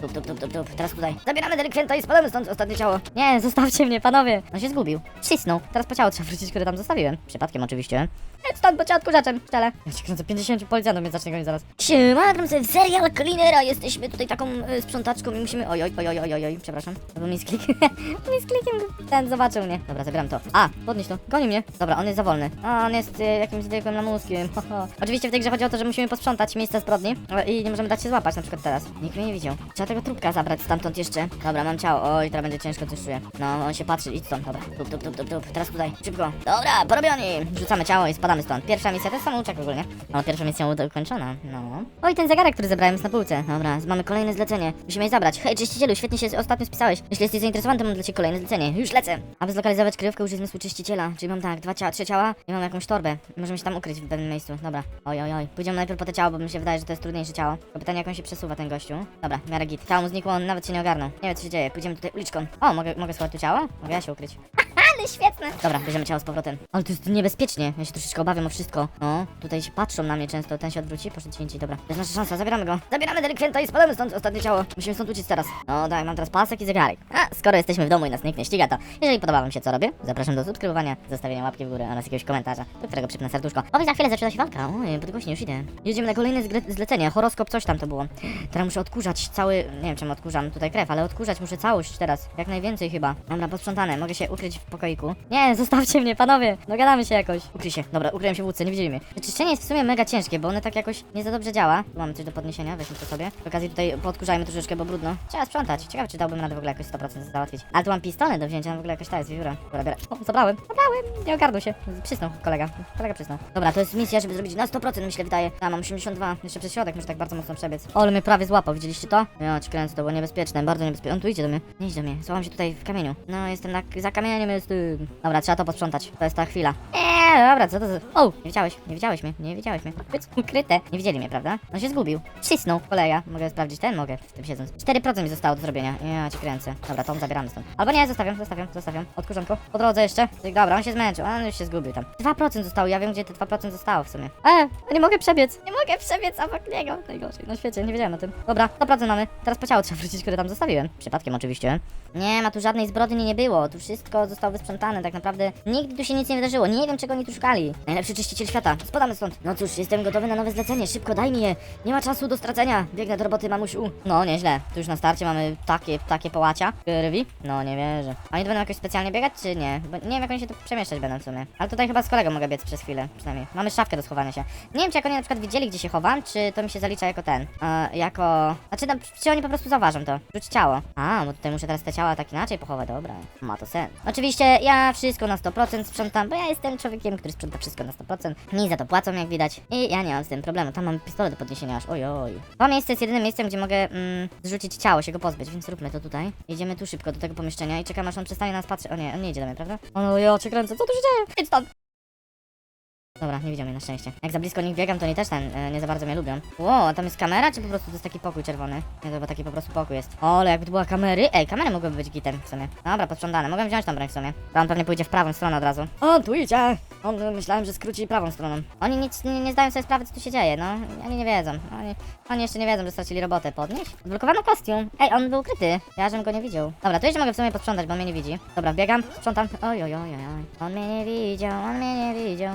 Tup, tup, tup, tup, tup. Teraz tutaj. Zabieramy delikwenta i spadamy stąd ostatnie ciało. Nie, zostawcie mnie, panowie. On się zgubił. Cisnął. Teraz po ciało trzeba wrócić, które tam zostawiłem. Przypadkiem oczywiście. Jedź stąd, bo cię odkurzaczem. Szczele. Ja cię kręcę, 50 policjantów mnie zacznie gonić zaraz. Siema, gram sobie w serial Cleanera. Jesteśmy tutaj taką y, sprzątaczką i musimy... Oj, oj, oj, oj, oj, oj, przepraszam. To był misklik. misklikiem ten zobaczył mnie. Dobra, zabieram to. A, podnieś to. Goni mnie. Dobra, on jest za wolny. A, on jest y, jakimś zwykłym lamuskiem. Oczywiście w tej grze chodzi o to, że musimy posprzątać miejsce zbrodni e, i nie możemy dać się złapać na przykład teraz. Nikt mnie nie widział. Tego trupka zabrać stamtąd jeszcze. Dobra, mam ciało. Oj, teraz będzie ciężko, coś czuję. No, on się patrzy, idź stąd. Dobra, tup, tup, tup, tup, tup. Teraz tutaj, szybko. Dobra, porobioni. Rzucamy ciało i spadamy stąd. Pierwsza misja, to jest samouczek ogólnie. O, pierwsza misja ukończona. No. Oj, ten zegarek, który zebrałem jest na półce. Dobra, mamy kolejne zlecenie. Musimy je zabrać. Hej, czyścicielu, świetnie się ostatnio spisałeś. Jeśli jesteś zainteresowany, to mam dla ciebie kolejne zlecenie. Już lecę. Aby zlokalizować kryjówkę, użyj zmysłu czyściciela. Czyli mam tak, dwa ciała, trzy ciała i mam jakąś torbę. Możemy się tam ukryć w pewnym miejscu. Dobra. Oj, oj, oj. Pójdziemy najpierw po te ciało, bo mi się wydaje, że to jest trudniejsze ciało. Pytanie, jak on się przesuwa, ten gościu. Dobra, miarę git. Ciało mu znikło, on nawet się nie ogarnął. Nie wiem, co się dzieje. Pójdziemy tutaj uliczką. O, mogę, mogę schować tu ciało? Mogę ja się ukryć. Ale świetne! Dobra, bierzemy ciało z powrotem. Ale to jest niebezpiecznie. Ja się troszeczkę obawiam o wszystko. No, tutaj się patrzą na mnie często. Ten się odwróci, poszedł indziej. Dobra, to jest nasza szansa. Zabieramy go. Zabieramy delikwenta i spadamy stąd. Ostatnie ciało. Musimy stąd uciec teraz. No, daj, mam teraz pasek i zegarek. A, skoro jesteśmy w domu i nas nikt nie ściga, to jeżeli podoba wam się, co robię, zapraszam do subskrybowania, zostawienia łapki w górę oraz jakiegoś komentarza, do którego przypnę serduszko. O, za chwilę zaczyna się walka. Oj, podgłośnie, już idę. Jedziemy na kolejne zlecenie. Horoskop, coś tam to było. Teraz muszę odkurzać cały... Nie wiem, odkurzam tutaj krew, ale odkurzać muszę całość teraz. Jak najwięcej chyba. Dobra, posprzątane. Mogę się ukryć w Nie, zostawcie mnie, panowie. Dogadamy się jakoś. Ukryj się. Dobra, ukryłem się w łódce, nie widzieli mnie. Czyszczenie jest w sumie mega ciężkie, bo one tak jakoś nie za dobrze działa. Tu mamy coś do podniesienia, weźmy to sobie. Przy okazji tutaj podkurzajmy troszeczkę, bo brudno. Trzeba sprzątać. Ciekawe, czy dałbym radę w ogóle jakoś 100% załatwić. Ale tu mam pistolet do wzięcia, w ogóle jakaś ta jest wiewióra. Dobra, biorę. O, zabrałem. Zabrałem. Nie ogarnął się. Przysnął kolega. Kolega przysnął. Dobra, to jest misja, żeby zrobić na 100% myślę, wydaje. A, mam 82. Jeszcze przez środek muszę tak bardzo mocno przebiec. O, ale mnie prawie złapał, widzieliście to? Ja ci kręcę, to było niebezpieczne, bardzo niebezpieczne. On tu idzie do mnie. Nie idź do mnie. Się tutaj w kamieniu. No, jestem na, za kamieniem, jest... Dobra, trzeba to posprzątać. To jest ta chwila. Eee, dobra, co to za... O, nie widziałeś, nie widziałeś mnie, nie widziałeś mnie. Być ukryte. Nie widzieli mnie, prawda? On się zgubił. Przysnął, kolega. Mogę sprawdzić ten? Mogę, w tym siedząc. 4% mi zostało do zrobienia. Ja ci kręcę. Dobra, to zabieramy stąd. Albo nie, zostawiam, zostawiam, zostawiam. Odkurzonko. Po drodze jeszcze. Dobra, on się zmęczył, on już się zgubił tam. 2% zostało, ja wiem, gdzie te 2% zostało w sumie. E, nie mogę przebiec. Nie mogę przebiec obok niego. Najgorzej na świecie, nie wiedziałem o tym. Dobra, 100% mamy. Teraz po ciało trzeba wrócić, które tam zostawiłem. Przypadkiem oczywiście. Nie ma tu żadnej zbrodni nie było. Tu wszystko zostało wysprzątane. Tak naprawdę nigdy tu się nic nie wydarzyło. Nie wiem, czego oni tu szukali. Najlepszy czyściciel świata. Spadamy stąd. No cóż, jestem gotowy na nowe zlecenie. Szybko, daj mi je. Nie ma czasu do stracenia. Biegnę do roboty, mamusiu. No, nieźle. Tu już na starcie mamy takie, takie połacia. Krwi? No, nie wierzę. Oni tu będą jakoś specjalnie biegać, czy nie? Bo nie wiem, jak oni się tu przemieszczać będą w sumie. Ale tutaj chyba z kolegą mogę biec przez chwilę, przynajmniej. Mamy szafkę do schowania się. Nie wiem, czy jak oni na przykład widzieli, gdzie się chowam, czy to mi się zalicza jako ten. E, jako... Znaczy, no, czy oni po prostu zauważą to. Rzuć ciało. A, bo tutaj muszę teraz te ciała tak inaczej pochować, dobra. Ma to sens. Oczywiście ja wszystko na 100% sprzątam, bo ja jestem człowiekiem, który sprząta wszystko na 100%. Mi za to płacą, jak widać. I ja nie mam z tym problemu. Tam mam pistolet do podniesienia aż. Oj, oj. To miejsce jest jedynym miejscem, gdzie mogę mm, zrzucić ciało, się go pozbyć, więc róbmy to tutaj. Jedziemy tu szybko do tego pomieszczenia i czekamy, aż on przestanie nas patrzeć. O nie, on nie idzie do mnie, prawda? O no, kręcę, co tu się dzieje? Idź stąd! Dobra, nie widział mnie na szczęście. Jak za blisko nich biegam, to oni też ten, e, nie za bardzo mnie lubią. Ło, tam jest kamera, czy po prostu to jest taki pokój czerwony? Nie, to chyba taki po prostu pokój jest. O, ale jakby to była kamery? Ej, kamery mogłyby być gitem w sumie. Dobra, posprzątane. Mogę wziąć tą broń w sumie. To on pewnie pójdzie w prawą stronę od razu. O, tu idzie! On, myślałem, że skróci prawą stroną. Oni nic nie, nie zdają sobie sprawy, co tu się dzieje, no. Oni nie wiedzą. Oni, oni jeszcze nie wiedzą, że stracili robotę. Podnieść? Odblokowano kostium. Ej, on był ukryty. Ja żem go nie widział. Dobra, tu jeszcze mogę w sumie posprzątać, bo on mnie nie widzi. Dobra, biegam, sprzątam. Oj, oj, oj, oj. On mnie nie widział, on mnie nie widział.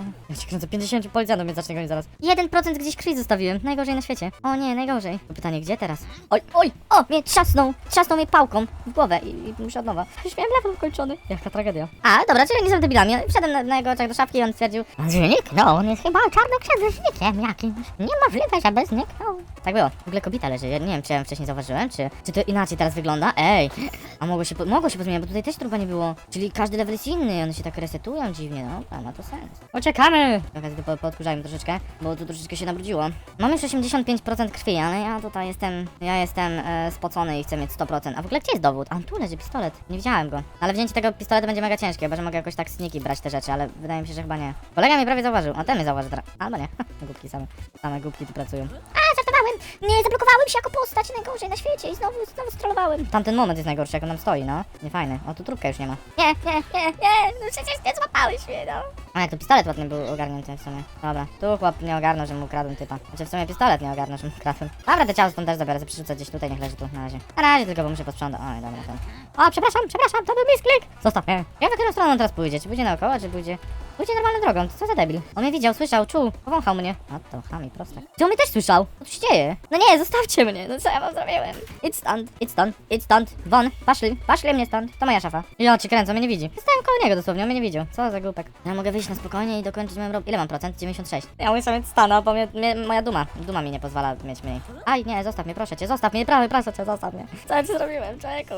Kręcę, 50 policjantów mnie zacznie gonić zaraz. 1% gdzieś krwi zostawiłem. Najgorzej na świecie. O nie, najgorzej. To pytanie, gdzie teraz? Oj, oj, o, mnie trzasnął. Trzasnął mnie pałką w głowę i, i muszę od nowa. Już miałem level kończony. Jaka tragedia. A, dobra, czyli nie są debilami. Wszedłem na, na jego oczach do szafki i on stwierdził, zniknął, on jest chyba czarnoksiężnikiem jakimś. Niemożliwe, żeby zniknął. Tak było. W ogóle kobieta leży. Ja nie wiem, czy ja ją wcześniej zauważyłem, czy, czy to inaczej teraz wygląda. Ej, a mogło się, po- mogło się pozmieniać, bo tutaj też trupa nie było. Czyli każdy level jest inny, one się tak resetują dziwnie, no. A, ma to sens. Uciekamy! Trochę tylko po, podkurzajmy troszeczkę, bo tu troszeczkę się nabrudziło. Mam już 85% krwi, ale ja tutaj jestem, ja jestem e, spocony i chcę mieć 100%. A w ogóle gdzie jest dowód? A tu leży pistolet. Nie widziałem go. Ale wzięcie tego pistoletu będzie mega ciężkie, bo że mogę jakoś tak sniki brać te rzeczy, ale wydaje mi się, że chyba nie. Kolega mnie prawie zauważył, a ten mnie zauważył teraz. Albo nie. Głupki same. Same głupki tu pracują. A! Nie, zablokowałem się jako postać najgorzej na świecie i znowu, znowu strollowałem. Tamten moment jest najgorszy, jak on tam stoi, no. Nie fajny. O, tu trupka już nie ma. Nie, nie, nie, nie, no przecież nie złapałeś mnie, no. A jak to pistolet ładny był ogarnięty w sumie. Dobra, tu chłop nie ogarnął, że mu ukradłem typa. Znaczy w sumie pistolet nie ogarnął, że mu ukradłem. Dobra, te ciało stąd też zabiorę, przerzucę gdzieś tutaj, niech leży tu na razie. Na razie tylko, bo muszę posprzątać. Oj, dobra, ten. O, przepraszam, przepraszam, to był misklik. Zostaw mnie. Ja w którą stronę on teraz pójdzie? Czy pójdzie naokoło, czy pójdzie... Pójdzie normalną drogą, co za debil. On mnie widział, słyszał, czuł, powąchał mnie. A to chami, prostak. Czy on mnie też słyszał? Co tu się dzieje? No nie, zostawcie mnie, no co ja wam zrobiłem? Idź stąd, idź stąd, idź stąd, won, paszli, paszli mnie stąd. To moja szafa. Ja cię kręcę, on mnie nie widzi. Stałem koło niego dosłownie, on mnie nie widział. Co za głupek. Ja mogę wyjść na spokojnie i dokończyć moją robotę. Ile mam procent? 96. Ja muszę mieć stana, bo mnie, mnie, moja duma, duma mi nie pozwala mieć mniej. Aj, nie, zostaw mnie, proszę cię, zostaw mnie, prawie, proszę cię, zostaw mnie. Co ja ci zrobiłem, człowieku?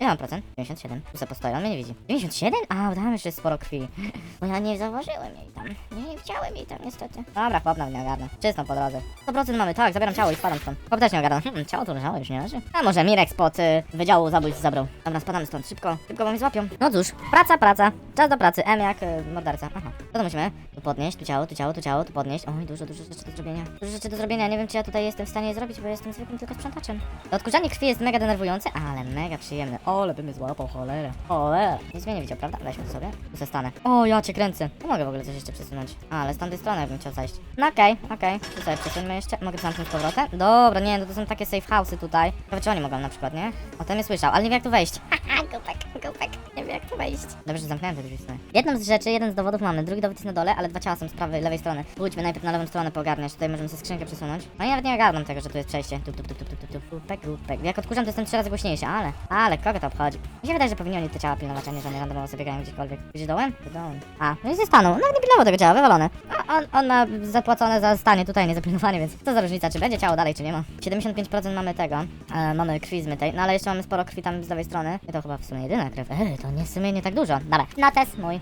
Ile mam procent? 97. Tu postoję, on mnie nie widzi. 97? A, tam jeszcze jest sporo krwi. Bo ja nie zauważyłem jej tam. Nie widziałem jej tam niestety. Dobra, chłop nawet nie ogarnę. Czysto po drodze. 100% mamy, tak, zabieram ciało i spadam stąd. Chłop też nie ogarnę. Hmm, ciało tu leżało, już nie leży. A może Mirek spod y, Wydziału Zabójstw zabrał. Dobra, spadamy stąd, szybko, szybko, bo mnie złapią. No cóż, praca, praca. Czas do pracy. M jak y, morderca. Aha. Co to musimy? Tu podnieść, tu ciało, tu ciało, tu ciało, tu podnieść. Oj, dużo, dużo rzeczy do zrobienia. Dużo rzeczy do zrobienia. Nie wiem, czy ja tutaj jestem w stanie je zrobić, bo jestem zwykłym tylko sprzątaczem. To odkurzanie krwi jest mega denerwujące, ale mega przyjemne. O, ale by złapał, cholera. Cholera. Nic mnie nie widział, prawda? Weźmy to sobie. Tu se stanę. O, ja cię kręcę. Tu mogę w ogóle coś jeszcze przesunąć. A, ale z tamtej strony bym chciał zajść. No okej, okej. Tu sobie jeszcze. Mogę zamknąć z powrotem? Dobra, nie, no to są takie safe house'y tutaj. Ciekawe, czy oni mogą na przykład, nie? O, ten mnie słyszał, ale nie wie jak tu wejść. Haha, głupek, głupek. Jak tu wejść. Dobrze, że zamknąłem te drzwi sobie. Jedną z rzeczy, jeden z dowodów mamy, drugi dowód jest na dole, ale dwa ciała są z prawej, lewej strony. Pójdźmy najpierw na lewą stronę poogarniać. Tutaj możemy sobie skrzynkę przesunąć. No i nawet nie ogarnam tego, że tu jest przejście. Tu, tu, tu, tu, tu, tu, tu. Głupek. Jak odkurzam, to jestem trzy razy głośniejszy, ale, ale kogo to obchodzi? Mi się wydaje, że powinni oni te ciała pilnować, a nie, że one randomowo sobie biegają gdziekolwiek. Gdzieś dołem? Tu dołem. A, no i ze stanu. Nawet nie pilnował tego ciała, wywalone. A on, ma zapłacone za stanie tutaj, nie za pilnowanie, więc co za różnica, czy będzie ciało dalej, czy nie ma. 75% mamy tego, e, mamy krwi zmytej, no ale jeszcze mamy sporo krwi tam z lewej strony. I to chyba w sumie jedyna krew. Ej, to nie w sumie nie tak dużo. Dobra, na test mój.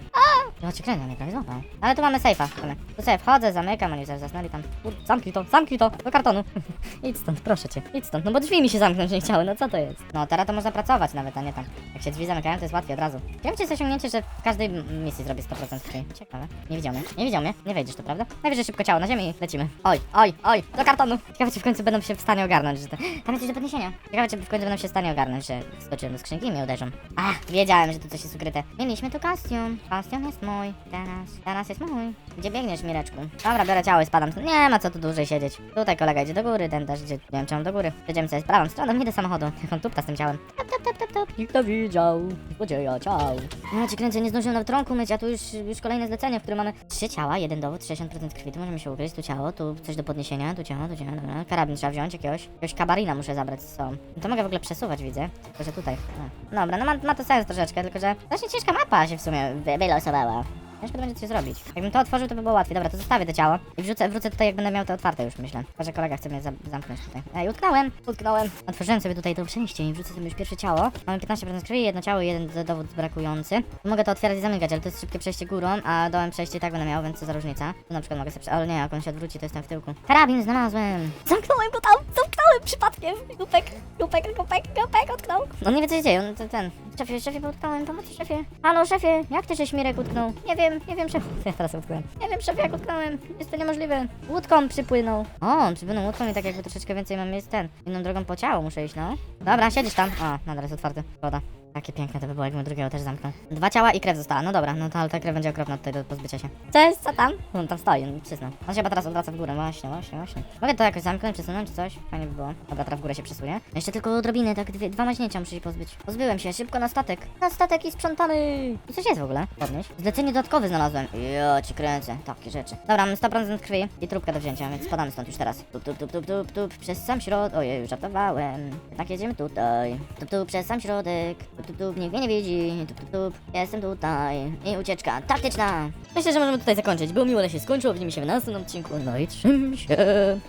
Ja cię kręcę, mnie prawie złapał. Ale tu mamy w sumie. Tu sobie wchodzę, zamykam, oni zaraz zasnęli tam. Kur... Zamknij to, zamknij to, do kartonu. idź stąd, proszę cię, idź stąd. No bo drzwi mi się zamknąć nie chciały, no co to jest? No teraz to można pracować nawet, a nie tam. Jak się drzwi zamykają, to jest łatwiej od razu. Wiem cię osiągnięcie, że w każdej misji zrobię 100% krwi. Ciekawe. Nie widział mnie, nie widział mnie, nie wejdziesz tu, prawda? Najwyżej szybko ciało na ziemi i lecimy. Oj, oj, oj, do kartonu. Ciekawe, czy w końcu będą się w stanie ogarnąć, że to... Tam jest do podniesienia. Ciekawe, czy w końcu będą się w stanie ogarnąć, że skoczyłem do skrzynki i mnie uderzą. Wiedziałem, że tu coś jest ukryte. Mieliśmy tu jest mój. Teraz, teraz jest mój. Gdzie biegniesz, Mireczku? Dobra, biorę ciało i spadam. Nie ma co tu dłużej siedzieć. Tutaj kolega idzie do góry, ten też idzie, nie wiem on do góry. Jedziemy sobie z prawą stroną, nie do samochodu. Jak on tupta z tym ciałem. Tap, tap, tap, tap, tap. Nikt to widział. Złodzieja ciał. Ja cię kręcę, nie zdążyłem nawet rąku myć, a tu już, już kolejne zlecenie, w którym mamy trzy ciała, jeden dowód, 60% krwi. Tu możemy się ukryć, tu ciało, tu coś do podniesienia, tu ciało, tu ciało, dobra. Karabin trzeba wziąć jakiegoś. Jakiegoś kabarina muszę zabrać z. No to mogę w ogóle przesuwać, widzę. Tylko, że tutaj. O. Dobra, no ma, ma to sens troszeczkę, tylko że ciężka mapa się w sumie wy- wylosowała. Ciężko to będzie coś zrobić. Jakbym to otworzył, to by było łatwiej. Dobra, to zostawię to ciało i wrzucę, wrócę tutaj, jak będę miał to otwarte już, myślę. Chyba, że kolega chce mnie za zamknąć tutaj. Ej, utknąłem, utknąłem. Otworzyłem sobie tutaj to przejście i wrzucę sobie już pierwsze ciało. Mamy 15% krwi, jedno ciało i jeden do- dowód brakujący. Mogę to otwierać i zamykać, ale to jest szybkie przejście górą, a dołem przejście i tak będę miał, więc co za różnica. Tu na przykład mogę sobie... Ale nie, jak on się odwróci, to jestem w tyłku. Karabin znalazłem! Zamknąłem go tam! Zamknąłem przypadkiem! Głupek, głupek, głupek, głupek, utknął. On nie wie, co się dzieje, on to ten... Szefie, szefie, bo utknąłem, pomocy szefie. Halo, szefie, jak ty żeś Mirek utknął? Nie wiem, nie wiem, szefie. Ja teraz utknąłem. Nie wiem, szefie, jak utknąłem. Jest to niemożliwe. Łódką przypłynął. O, on przypłynął łódką i tak jakby troszeczkę więcej mam jest ten. Inną drogą po ciało muszę iść, no. Dobra, siedzisz tam. O, nadal jest otwarty. Woda. Takie piękne to by było, jakbym drugiego też zamknął. Dwa ciała i krew została. No dobra, no to ale ta krew będzie okropna tutaj do pozbycia się. Cześć, co tam? On tam stoi, on przyznał. On się chyba teraz odwraca w górę. Właśnie, właśnie, właśnie. Mogę to jakoś zamknąć, przesunąć czy coś? Fajnie by było. Dobra, teraz w górę się przesunie. Jeszcze tylko odrobiny, tak dwie, dwa maźnięcia muszę się pozbyć. Pozbyłem się, szybko na statek. Na statek i sprzątamy. I coś jest w ogóle? Podnieść. Zlecenie dodatkowe znalazłem. Jo, ci kręcę. Takie rzeczy. Dobra, mam 100% krwi i trupkę do wzięcia, więc spadamy stąd już teraz. Tup, tup, tup, tup, tup, tup, przez sam środek. Ojej, już żartowałem. Tak jedziemy tutaj. Tup, tup, przez sam środek. Tup, tup, tup, nikt mnie nie widzi. Tup, tup, tup. Jestem tutaj. I ucieczka taktyczna. Myślę, że możemy tutaj zakończyć. Było miło, ale się skończyło. Widzimy się w następnym odcinku. No i trzym się.